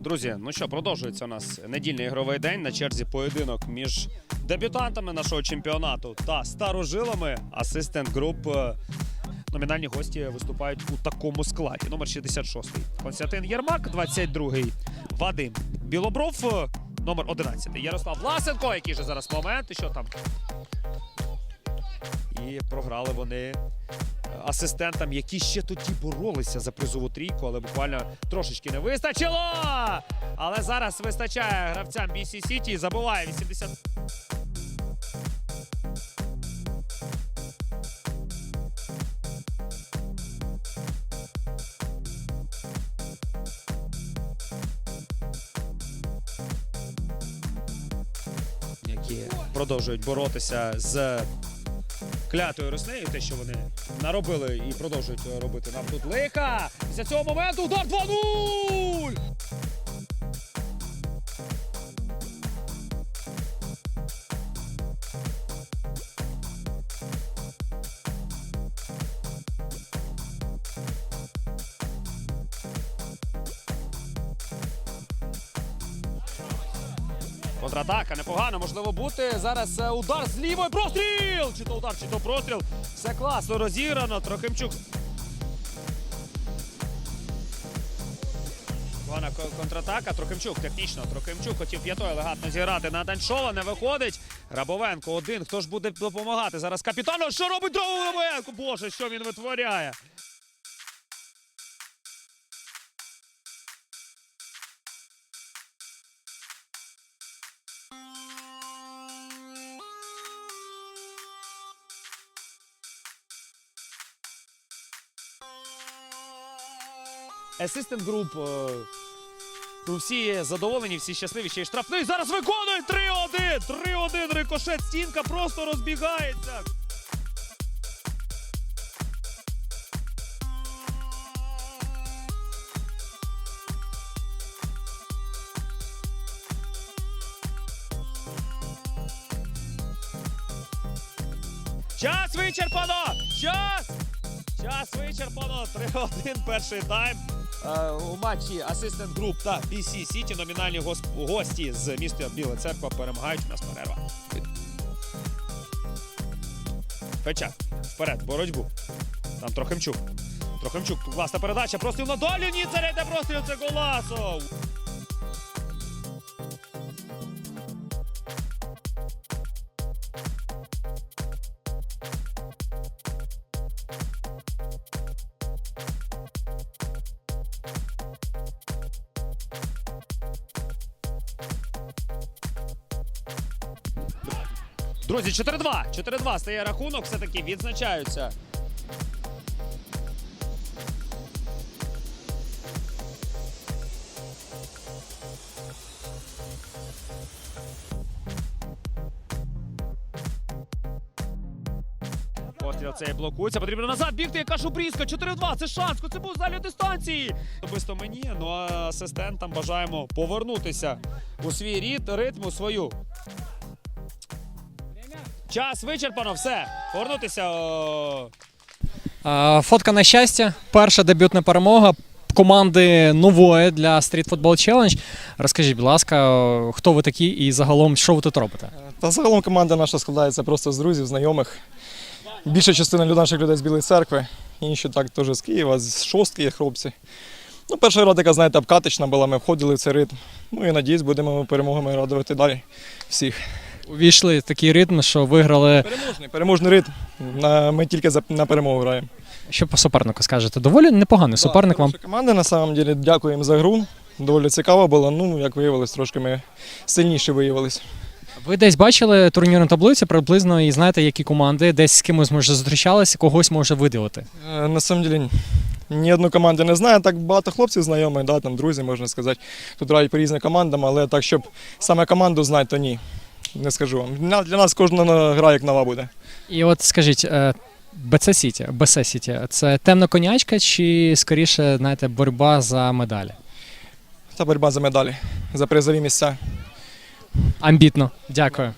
Друзі, ну що, продовжується у нас недільний ігровий день на черзі поєдинок між дебютантами нашого чемпіонату та старожилами. Асистент груп. е, Номінальні гості виступають у такому складі. Номер 66 Константин Єрмак, 22-й Вадим Білобров, е, номер 11 Ярослав Власенко, який же зараз момент, і що там. І програли вони асистентам, які ще тоді боролися за призову трійку, але буквально трошечки не вистачило. Але зараз вистачає гравцям BC City і забуває 80. які продовжують боротися з клятою роснею, те, що вони наробили і продовжують робити нам тут лиха. Після цього моменту удар 2-0! Контратака непогано, можливо бути. Зараз е, удар з лівої простріл! Чи то удар, чи то простріл. Все класно розіграно. Трохимчук. Погана контратака. Трохимчук технічно. Трохимчук хотів п'ятою елегантно зіграти на Даньшова. Не виходить. Рабовенко один. Хто ж буде допомагати? Зараз капітану. Що робить Рабовенко? Боже, що він витворяє? Assistant Group. е, Ну, всі задоволені, всі щасливі, ще й штрафний. Зараз виконує 3-1! 3-1 рикошет. Стінка просто розбігається. Час вичерпано! Час! Час вичерпано. 3-1 перший тайм. Е, у матчі Assistant Group та BC City номінальні гос- гості з міста Біла Церква перемагають. У нас перерва. Печа. Вперед, боротьбу. Там Трохимчук. Трохимчук, класна передача. Простріл на долю. Ні, це йде простріл, це Голасов. Друзі, 4-2. 4-2 стає рахунок, все-таки відзначаються. Постріл цей блокується. Потрібно назад бігти. Яка шубрізка. 4-2. Це шанс. Це був залі дистанції. Особисто мені, ну а асистентам бажаємо повернутися у свій рід, ритм, у свою Час вичерпано, все. Повернутися. Фотка на щастя. Перша дебютна перемога команди нової для Street Football Challenge. Розкажіть, будь ласка, хто ви такі і загалом що ви тут робите? Та загалом команда наша складається просто з друзів, знайомих. Більша частина наших людей з Білої церкви, інші так теж з Києва, з шостки є хлопці. Ну, перша гра така, знаєте, обкаточна була, ми входили в цей ритм. Ну і надіюсь, будемо перемогами радувати далі всіх. Увійшли в такий ритм, що виграли. Переможний, переможний ритм. На- Ми тільки за- на перемогу граємо. Що по супернику скажете? Доволі непоганий суперник вам. Команда, на самом деле, дякуємо за гру. Доволі цікаво було. Ну, як виявилось, трошки ми сильніші виявились. Ви десь бачили турнірну таблицю приблизно і знаєте, які команди десь з кимось може зустрічалися, когось може виділити. Е, На самом деле, ні одну команду не знаю. Так багато хлопців знайомих, да, там друзі, можна сказати. Тут грають по різним командам, але так, щоб саме команду знати, то ні. Не скажу вам. Для нас кожна гра як нова буде. І от скажіть, БЦ Сіті, БС Сіті це темна конячка чи скоріше, знаєте, боротьба за медалі? Та боротьба за медалі, за призові місця. Амбітно. Дякую.